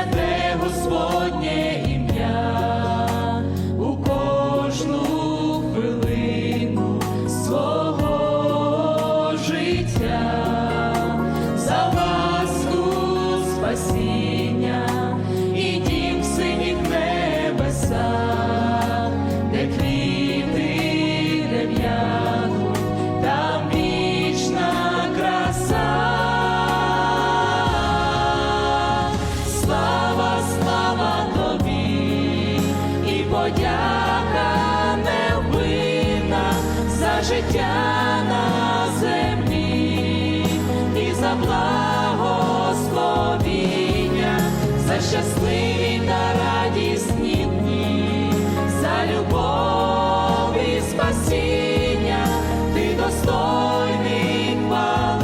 Святе Господнє. подяка невинна за життя на землі і за благословіння, за щасливі дари.